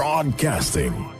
Broadcasting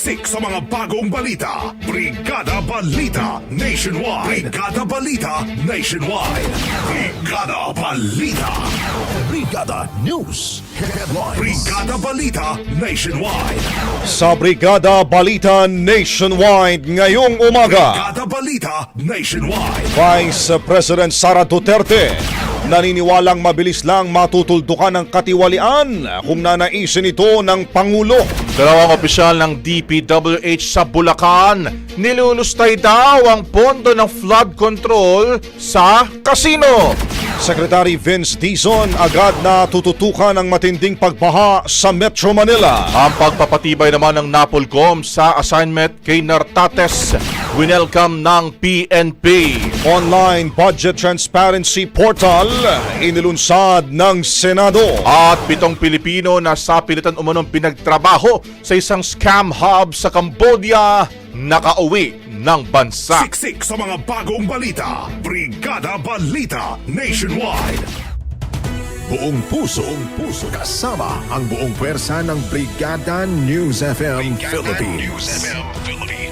Siksik sa mga bagong balita. Brigada Balita Nationwide. Brigada Balita Nationwide. Brigada Balita. Brigada News Headlines. Brigada Balita Nationwide. Sa Brigada Balita Nationwide ngayong umaga, Brigada Balita Nationwide. Vice President Sara Duterte naniniwalang mabilis lang matutuldukan ng katiwalian kung nanaisin ito ng Pangulo. Dalawang opisyal ng DPWH sa Bulacan, nilulustay daw ang pondo ng flood control sa kasino. Secretary Vince Dizon agad na tututukan ng matinding pagbaha sa Metro Manila. Ang pagpapatibay naman ng Napolcom sa assignment kay Nartates, winelcome ng PNP. Online Budget Transparency Portal inilunsad ng Senado. At pitong Pilipino na sa pilitan umunong pinagtrabaho sa isang scam hub sa Cambodia, nakauwi ng bansa. Siksik sa mga bagong balita. Brigada Balita Nationwide. Buong puso, buong puso. Kasama ang buong pwersa ng Brigada News FM Philippines.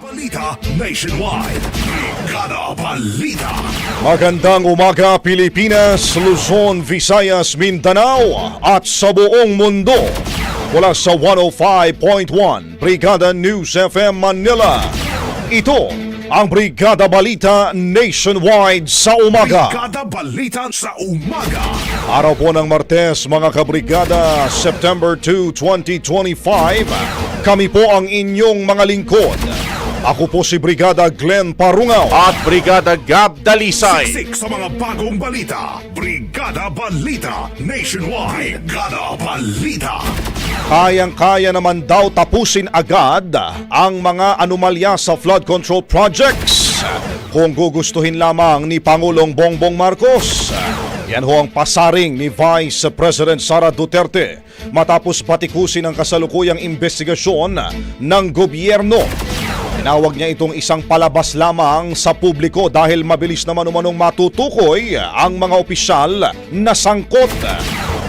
Balita Nationwide. Brigada Balita. Magandang umaga Pilipinas, Luzon, Visayas, Mindanao at sa buong mundo. Mula sa 105.1 Brigada News FM Manila. Ito ang Brigada Balita Nationwide sa umaga. Brigada Balita sa umaga. Araw po ng Martes mga kabrigada, September 2, 2025. Kami po ang inyong mga lingkod. Ako po si Brigada Glenn Parungaw. At Brigada Gab Dalisay. Siksik sa mga bagong balita. Brigada Balita Nationwide. Brigada Balita. Kayang-kaya naman daw tapusin agad ang mga anomalya sa flood control projects kung gugustuhin lamang ni Pangulong Bongbong Marcos. Yan ho ang pasaring ni Vice President Sara Duterte matapos patikusin ang kasalukuyang investigasyon ng gobyerno. Tinawag niya itong isang palabas lamang sa publiko dahil mabilis naman umanong matutukoy ang mga opisyal na sangkot.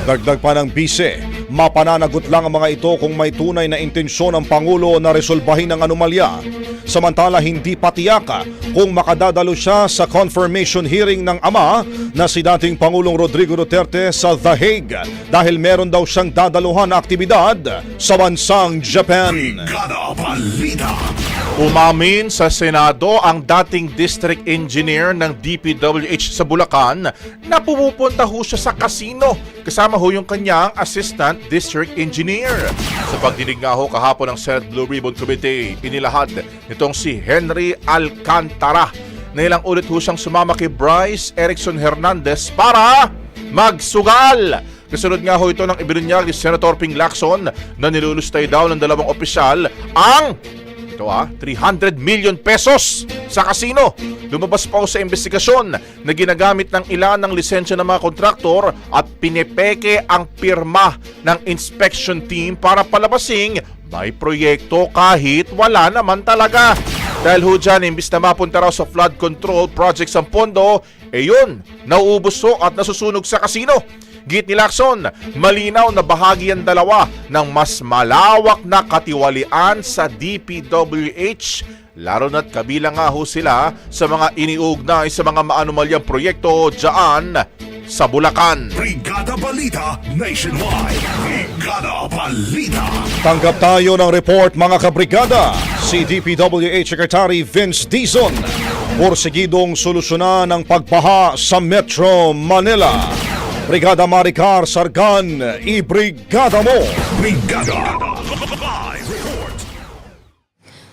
Dagdag pa ng bise, Mapananagot lang ang mga ito kung may tunay na intensyon ng Pangulo na resolbahin ang anomalya. Samantala hindi patiyaka kung makadadalo siya sa confirmation hearing ng ama na si dating Pangulong Rodrigo Duterte sa The Hague dahil meron daw siyang dadaluhan na aktibidad sa bansang Japan. Umamin sa Senado ang dating district engineer ng DPWH sa Bulacan na pumupunta ho siya sa casino kasama ho yung kanyang assistant district engineer. Sa pagdinig nga ho kahapon ng Senate Blue Ribbon Committee, inilahad nitong si Henry Alcantara na ilang ulit ho siyang sumama kay Bryce Erickson Hernandez para magsugal. Kasunod nga ho ito ng ibinunyag ni Senator Ping Lacson na nilulustay daw ng dalawang opisyal ang ito ah, 300 million pesos sa kasino. Lumabas pa sa investigasyon na ginagamit ng ilan ng lisensya ng mga kontraktor at pinepeke ang pirma ng inspection team para palabasing may proyekto kahit wala naman talaga. Dahil ho dyan, imbis na mapunta raw sa flood control projects ang pondo, eh yun, nauubos ho at nasusunog sa kasino. Git ni Lacson, malinaw na bahagi ang dalawa ng mas malawak na katiwalian sa DPWH lalo na't kabilang nga ho sila sa mga iniugnay sa mga maanumalyang proyekto dyan sa Bulacan. Brigada Balita Nationwide. Brigada Balita. Tanggap tayo ng report mga kabrigada. Si DPWH Secretary Vince Dizon porsigidong solusyonan ang pagbaha sa Metro Manila. Brigada Maricar Sargan, ibrigada mo! Brigada.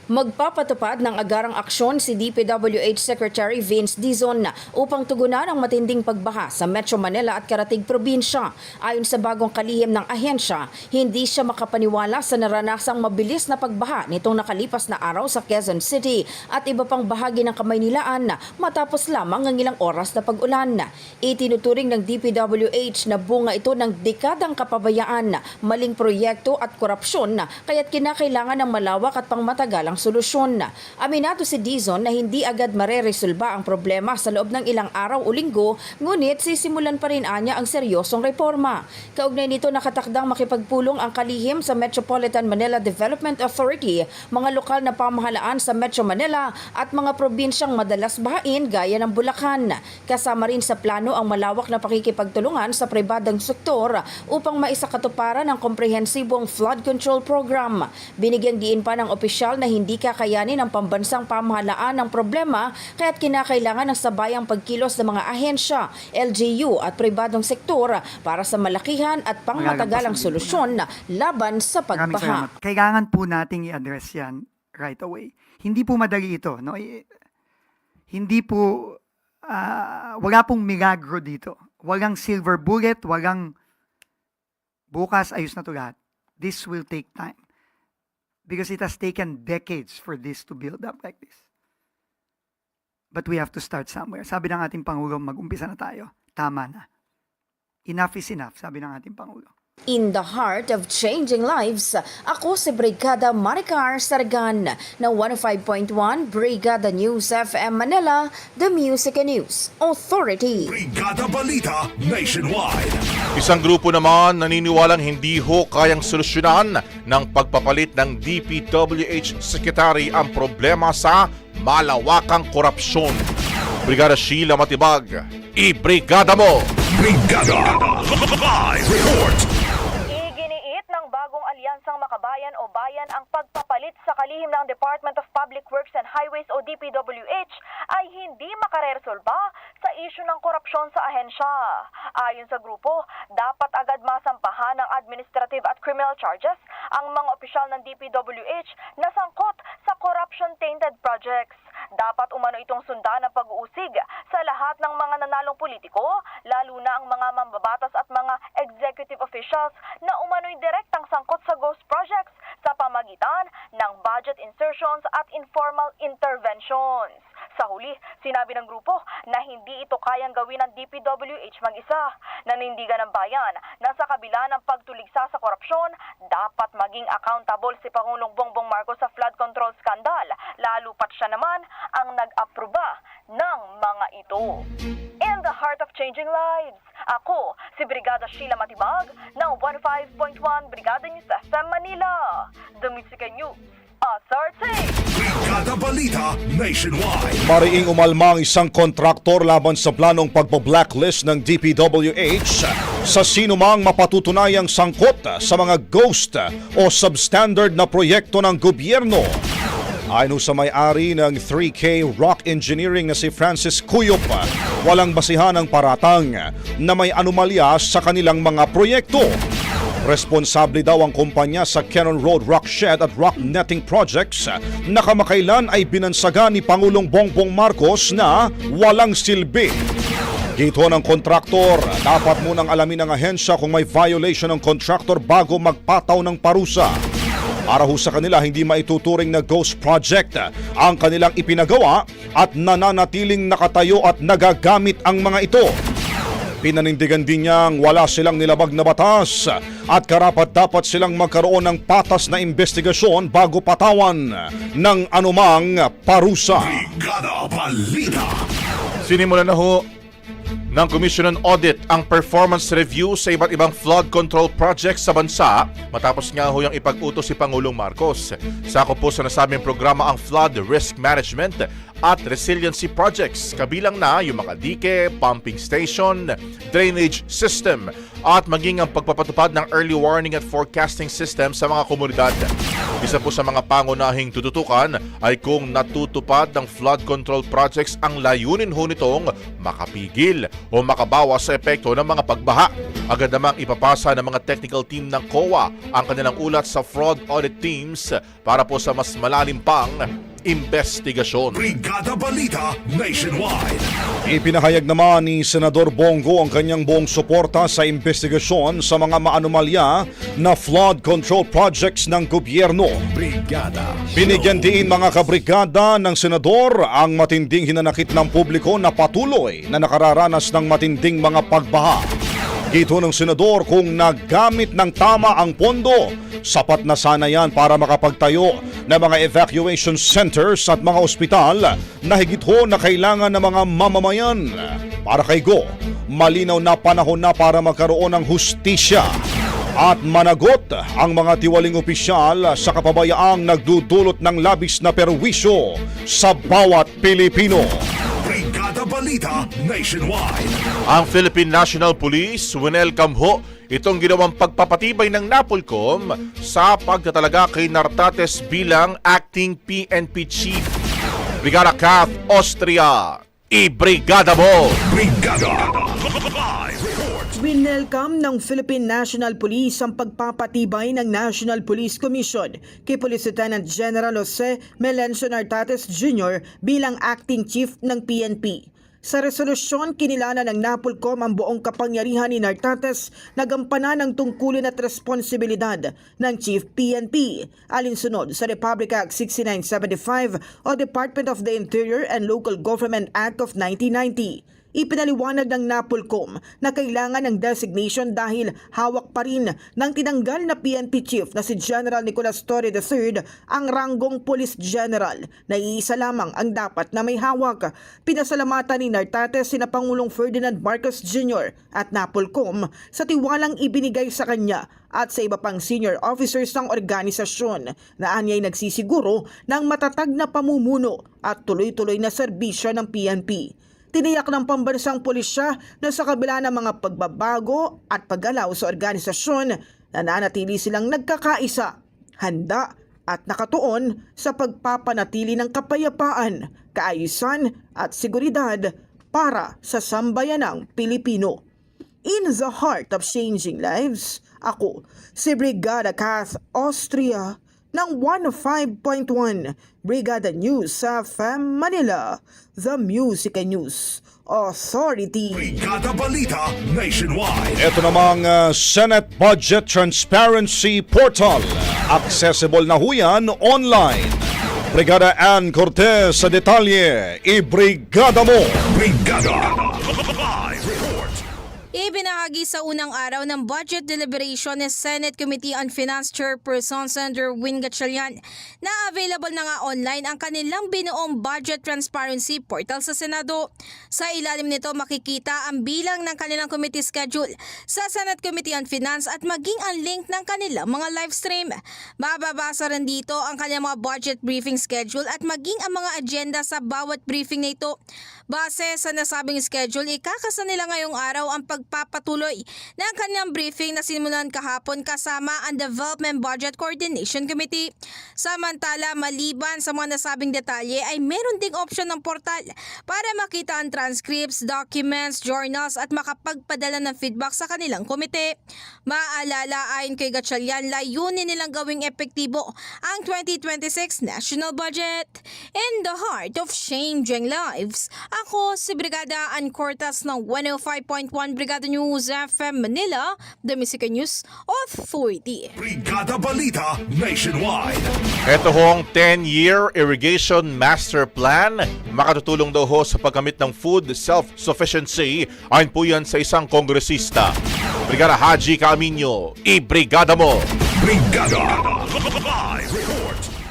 Magpapatupad ng agarang aksyon si DPWH Secretary Vince Dizon upang tugunan ang matinding pagbaha sa Metro Manila at Karatig Probinsya. Ayon sa bagong kalihim ng ahensya, hindi siya makapaniwala sa naranasang mabilis na pagbaha nitong nakalipas na araw sa Quezon City at iba pang bahagi ng Kamaynilaan matapos lamang ang ilang oras na pag-ulan. Itinuturing ng DPWH na bunga ito ng dekadang kapabayaan, maling proyekto at korupsyon kaya't kinakailangan ng malawak at pangmatagalang solusyon. Aminado si Dizon na hindi agad mareresolba ang problema sa loob ng ilang araw o linggo, ngunit sisimulan pa rin anya ang seryosong reforma. Kaugnay nito nakatakdang makipagpulong ang kalihim sa Metropolitan Manila Development Authority, mga lokal na pamahalaan sa Metro Manila at mga probinsyang madalas bahain gaya ng Bulacan. Kasama rin sa plano ang malawak na pakikipagtulungan sa pribadang sektor upang maisakatuparan ang komprehensibong flood control program. Binigyang diin pa ng opisyal na hindi kakayanin ng pambansang pamahalaan ng problema kaya't kinakailangan ng sabayang pagkilos ng mga ahensya, LGU at pribadong sektor para sa malakihan at pangmatagalang solusyon laban sa pagbaha. Kailangan po nating i-address yan right away. Hindi po madali ito. No? Hindi po, ah, wala pong milagro dito. Walang silver bullet, walang bukas, ayos na to lahat. This will take time. Because it has taken decades for this to build up like this. But we have to start somewhere. Sabi ng ating Pangulo, mag-umpisa na tayo. Tama na. Enough is enough, sabi ng ating Pangulo. In the heart of changing lives, ako si Brigada Maricar Sargan ng 105.1 Brigada News FM Manila, The Music and News Authority. Brigada Balita Nationwide. Isang grupo naman naniniwalang hindi ho kayang solusyonan ng pagpapalit ng DPWH Secretary ang problema sa malawakang korupsyon. Brigada Sheila Matibag, i-brigada mo! Brigada. Live report. Bayan ang pagpapalit sa kalihim ng Department of Public Works and Highways o DPWH ay hindi makaresolba sa isyu ng korupsyon sa ahensya. Ayon sa grupo, dapat agad masampahan ng administrative at criminal charges ang mga opisyal ng DPWH na sangkot sa corruption-tainted projects. Dapat umano itong sundan ng pag-uusig sa lahat ng mga nanalong politiko, lalo na ang mga mambabatas at mga executive officials na umano'y direktang sangkot sa ghost projects sa pamagitan ng budget insertions at informal interventions. Sa huli, sinabi ng grupo na hindi ito kayang gawin ng DPWH mag-isa. Nanindigan ng bayan na sa kabila ng pagtuligsa sa korupsyon, dapat maging accountable si Pangulong Bongbong Marcos sa flood control scandal, lalo pat siya naman ang nag-aproba ng mga ito. In the heart of changing lives. Ako, si Brigada Sheila Matibag ng 15.1 Brigada News FM Manila. The Music News Authority. Brigada Balita Nationwide. Mariing umalma ang isang kontraktor laban sa planong pagpo-blacklist ng DPWH sa sinumang mapatutunayang sangkot sa mga ghost o substandard na proyekto ng gobyerno. Ayon sa may-ari ng 3K Rock Engineering na si Francis Cuyop, walang basihan ang paratang na may anomalya sa kanilang mga proyekto. Responsable daw ang kumpanya sa Cannon Road Rock Shed at Rock Netting Projects na kamakailan ay binansaga ni Pangulong Bongbong Marcos na walang silbi. Gito ng kontraktor, dapat munang alamin ng ahensya kung may violation ng kontraktor bago magpataw ng parusa. Para ho sa kanila hindi maituturing na ghost project ang kanilang ipinagawa at nananatiling nakatayo at nagagamit ang mga ito. Pinanindigan din niyang wala silang nilabag na batas at karapat dapat silang magkaroon ng patas na investigasyon bago patawan ng anumang parusa. Brigada Balita. Sinimulan na ho ng Commission on Audit ang performance review sa iba't ibang flood control projects sa bansa matapos nga ho yung ipag-utos si Pangulong Marcos. Sakop po sa nasabing programa ang Flood Risk Management at Resiliency Projects kabilang na yung mga dike, pumping station, drainage system at maging ang pagpapatupad ng early warning at forecasting system sa mga komunidad. Isa po sa mga pangunahing tututukan ay kung natutupad ng flood control projects ang layunin ho nitong makapigil o makabawas sa epekto ng mga pagbaha. Agad namang ipapasa ng mga technical team ng COA ang kanilang ulat sa fraud audit teams para po sa mas malalim pang investigasyon. Brigada Balita Nationwide. Ipinahayag naman ni Senador Bongo ang kanyang buong suporta sa investigasyon sa mga maanomalya na flood control projects ng gobyerno. Brigada. Binigyan diin mga kabrigada ng senador ang matinding hinanakit ng publiko na patuloy na nakararanas ng matinding mga pagbaha. Gito ng senador kung nagamit ng tama ang pondo, sapat na sana yan para makapagtayo ng mga evacuation centers at mga ospital na higit ho na kailangan ng mga mamamayan. Para kay Go, malinaw na panahon na para magkaroon ng hustisya at managot ang mga tiwaling opisyal sa kapabayaang nagdudulot ng labis na perwisyo sa bawat Pilipino. Balita Nationwide. Ang Philippine National Police winelcome ho itong ginawang pagpapatibay ng NAPOLCOM sa pagtatalaga kay Nartates bilang acting PNP chief. Brigada Kath Austria, i-brigada mo! Brigada. Winelcome ng Philippine National Police ang pagpapatibay ng National Police Commission kay Police Lieutenant General Jose Melencio Nartates Jr. bilang acting chief ng PNP. Sa resolusyon, kinilala ng NAPOLCOM ang buong kapangyarihan ni Nartates na gampanan ng tungkulin at responsibilidad ng Chief PNP alinsunod sa Republic Act 6975 o Department of the Interior and Local Government Act of 1990. Ipinaliwanag ng NAPOLCOM na kailangan ng designation dahil hawak pa rin ng tinanggal na PNP chief na si General Nicolas Torre III ang ranggong Police General na iisa lamang ang dapat na may hawak. Pinasalamatan ni Nartates sina Pangulong Ferdinand Marcos Jr. at NAPOLCOM sa tiwalang ibinigay sa kanya at sa iba pang senior officers ng organisasyon na anyay nagsisiguro ng matatag na pamumuno at tuloy-tuloy na serbisyo ng PNP. Tiniyak ng pambansang pulisya na sa kabila ng mga pagbabago at paggalaw sa organisasyon, nananatili silang nagkakaisa, handa at nakatuon sa pagpapanatili ng kapayapaan, kaayusan at seguridad para sa sambayanang Pilipino. In the heart of changing lives, ako si Brigada Kath Austria ng 105.1 Brigada News sa FM Manila, The Music and News Authority. Brigada Balita Nationwide. Ito namang uh, Senate Budget Transparency Portal. Accessible na ho yan online. Brigada Ann Cortez sa detalye. I-brigada mo! Brigada. Live report. Ibinahagi sa unang araw ng budget deliberation ni Senate Committee on Finance Chairperson Senator Win Gatchalian na available na nga online ang kanilang binuong budget transparency portal sa Senado. Sa ilalim nito makikita ang bilang ng kanilang committee schedule sa Senate Committee on Finance at maging ang link ng kanilang mga live stream. Mababasa rin dito ang kanilang mga budget briefing schedule at maging ang mga agenda sa bawat briefing na ito. Base sa nasabing schedule, ikakasa nila ngayong araw ang pagpapatuloy ng kanilang briefing na simulan kahapon kasama ang Development Budget Coordination Committee. Samantala, maliban sa mga nasabing detalye ay meron ding option ng portal para makita ang transcripts, documents, journals at makapagpadala ng feedback sa kanilang komite. Maalala ayon kay Gatchalian, layunin nilang gawing epektibo ang 2026 national budget. In the heart of changing lives, ako si Brigada Ann Cortas ng 105.1 Brigada News FM Manila, The Music News Authority. Brigada Balita Nationwide. Ito hong 10-year irrigation master plan. Makatutulong daw ho sa paggamit ng food self-sufficiency. Ayon po yan sa isang kongresista. Brigada Haji Camino, i-brigada mo! Brigada.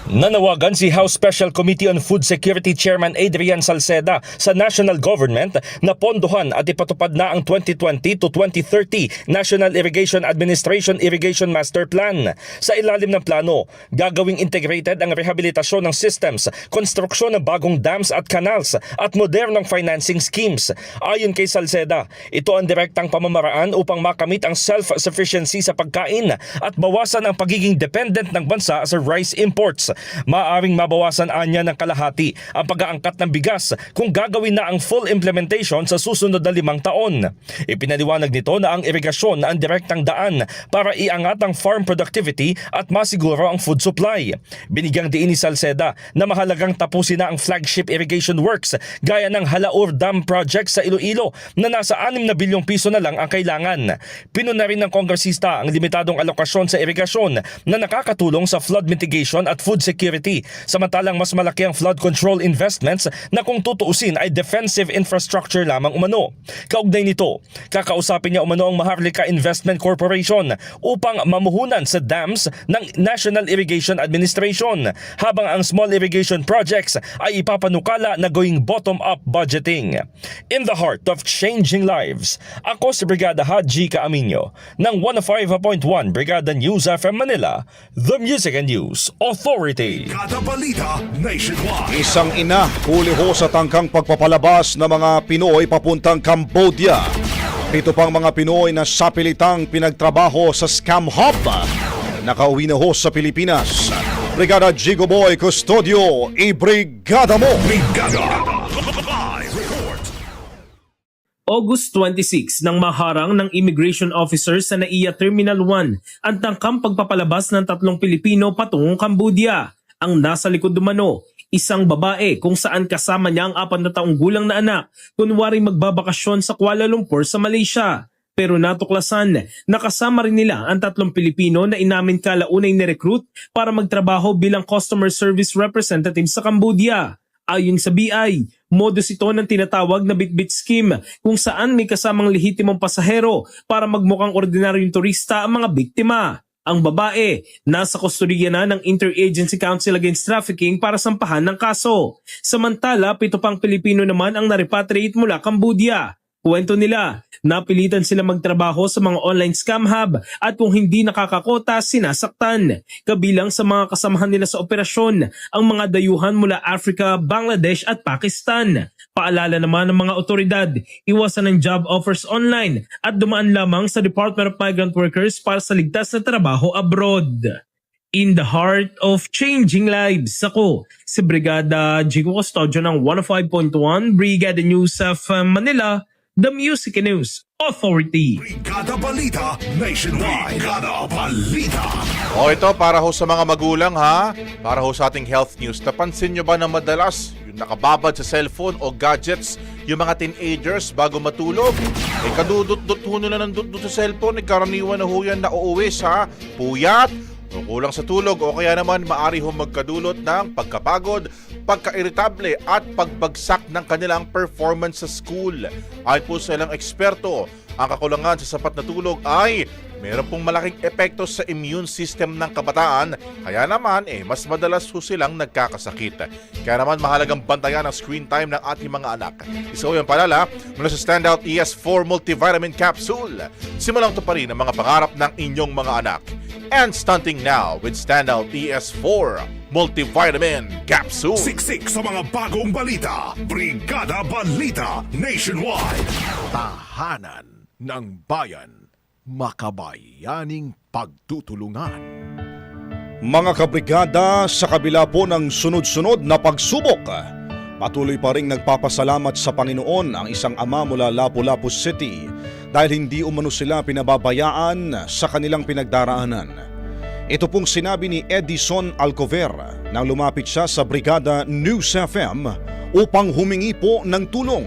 Nanawagan si House Special Committee on Food Security Chairman Adrian Salceda sa national government na pondohan at ipatupad na ang 2020 to 2030 National Irrigation Administration Irrigation Master Plan. Sa ilalim ng plano, gagawing integrated ang rehabilitasyon ng systems, konstruksyon ng bagong dams at canals at modernong financing schemes. Ayon kay Salceda, ito ang direktang pamamaraan upang makamit ang self-sufficiency sa pagkain at bawasan ang pagiging dependent ng bansa sa rice imports. Maaring mabawasan anya ng kalahati ang pag-aangkat ng bigas kung gagawin na ang full implementation sa susunod na limang taon. Ipinaliwanag nito na ang irigasyon ang direktang daan para iangat ang farm productivity at masiguro ang food supply. Binigyang diin ni Salceda na mahalagang tapusin na ang flagship irrigation works gaya ng Halaur Dam Project sa Iloilo na nasa 6 na bilyong piso na lang ang kailangan. Pinuna rin ng kongresista ang limitadong alokasyon sa irigasyon na nakakatulong sa flood mitigation at food security samantalang mas malaki ang flood control investments na kung tutuusin ay defensive infrastructure lamang umano. Kaugnay nito, kakausapin niya umano ang Maharlika Investment Corporation upang mamuhunan sa dams ng National Irrigation Administration habang ang small irrigation projects ay ipapanukala na going bottom-up budgeting. In the heart of changing lives, ako si Brigada Haji Kaaminyo ng 105.1 Brigada News FM Manila, The Music and News Authority. Brigada Balita Nationwide. Isang ina huli ho sa tangkang pagpapalabas ng mga Pinoy papuntang Cambodia. Pito pang mga Pinoy na sapilitang pinagtrabaho sa scam hub. Nakauwi na ho sa Pilipinas. Brigada Jigo Boy Custodio, i-brigada mo! Brigada August 26 nang maharang ng immigration officer sa NAIA Terminal 1 ang tangkang pagpapalabas ng tatlong Pilipino patungong Cambodia. Ang nasa likod dumano, isang babae kung saan kasama niya ang apat na taong gulang na anak kunwari magbabakasyon sa Kuala Lumpur sa Malaysia. Pero natuklasan, nakasama rin nila ang tatlong Pilipino na inamin kalaunay ni-recruit para magtrabaho bilang customer service representative sa Cambodia. Ayon sa BI, modus ito ng tinatawag na bitbit scheme kung saan may kasamang lehitimong pasahero para magmukhang ordinaryong turista ang mga biktima. Ang babae, nasa kustodiya na ng Interagency Council Against Trafficking para sampahan ng kaso. Samantala, pito pang Pilipino naman ang na-repatriate mula Cambodia. Kwento nila, napilitan sila magtrabaho sa mga online scam hub at kung hindi nakakakota, sinasaktan. Kabilang sa mga kasamahan nila sa operasyon, ang mga dayuhan mula Africa, Bangladesh at Pakistan. Paalala naman ng mga otoridad, iwasan ng job offers online at dumaan lamang sa Department of Migrant Workers para sa ligtas na trabaho abroad. In the heart of changing lives, ako si Brigada Jigo Custodio ng 105.1 Brigada News of Manila, The Music News Authority. Brigada Balita Nationwide. Brigada Balita. O ito para ho sa mga magulang ha, para ho sa ating health news. Napansin nyo ba na madalas yung nakababad sa cellphone o gadgets yung mga teenagers bago matulog? Eh kadudot-dot ho nila ng dut sa cellphone, eh karaniwan na ho yan na uuwi sa puyat, o kulang sa tulog o kaya naman maari ho magkadulot ng pagkapagod, pagka-irritable at pagbagsak ng kanilang performance sa school. Ayon po sa ilang eksperto, Ang kakulangan sa sapat na tulog ay meron pong malaking epekto sa immune system ng kabataan kaya naman eh mas madalas ho silang nagkakasakit. Kaya naman mahalagang bantayan ang screen time ng ating mga anak. Isa ko yung palala mula sa Standout ES4 Multivitamin Capsule. Simulang to pa rin ang mga pangarap ng inyong mga anak. And stunting now with Standout ES4 Multivitamin Capsule. Siksik sa mga bagong balita. Brigada Balita Nationwide. Tahanan ng bayan. Makabayaning pagtutulungan. Mga kabrigada, sa kabila po ng sunod-sunod na pagsubok, patuloy pa rin nagpapasalamat sa Panginoon ang isang ama mula Lapu-Lapu City dahil hindi umano sila pinababayaan sa kanilang pinagdaraanan. Ito pong sinabi ni Edison Alcover nang lumapit siya sa Brigada News FM upang humingi po ng tulong.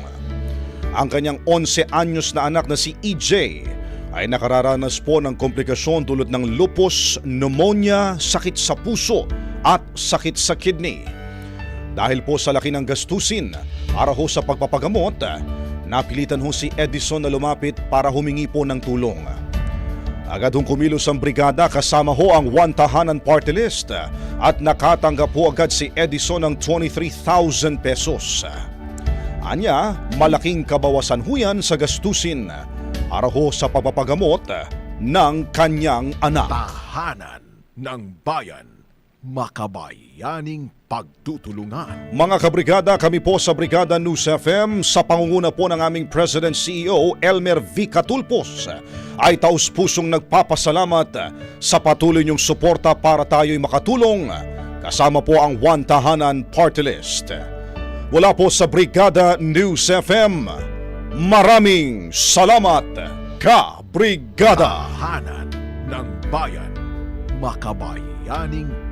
Ang kanyang 11 anyos na anak na si EJ ay nakararanas po ng komplikasyon tulad ng lupus, pneumonia, sakit sa puso at sakit sa kidney. Dahil po sa laki ng gastusin para ho sa pagpapagamot, napilitan ho si Edison na lumapit para humingi po ng tulong. Agad hong kumilos ang brigada kasama ho ang One Tahanan Party List at nakatanggap po agad si Edison ng 23,000 pesos. Anya, malaking kabawasan ho yan sa gastusin para ho sa papapagamot ng kanyang anak. Tahanan ng bayan. Makabayaning pagtutulungan. Mga kabrigada, kami po sa Brigada News FM sa pangunguna po ng aming President CEO Elmer V. Catulpos ay taus-pusong nagpapasalamat sa patuloy niyong suporta para tayo'y makatulong kasama po ang One Tahanan Party List. Mula po sa Brigada News FM, maraming salamat, ka-brigada! Tahanan ng bayan. Makabayaning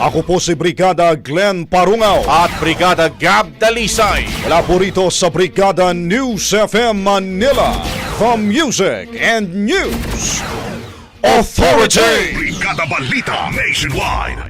Ako po si Brigada Glenn Parungaw. At Brigada Gab Dalisay. Wala po rito sa Brigada News FM Manila. The Music and News Authority. Brigada Balita Nationwide.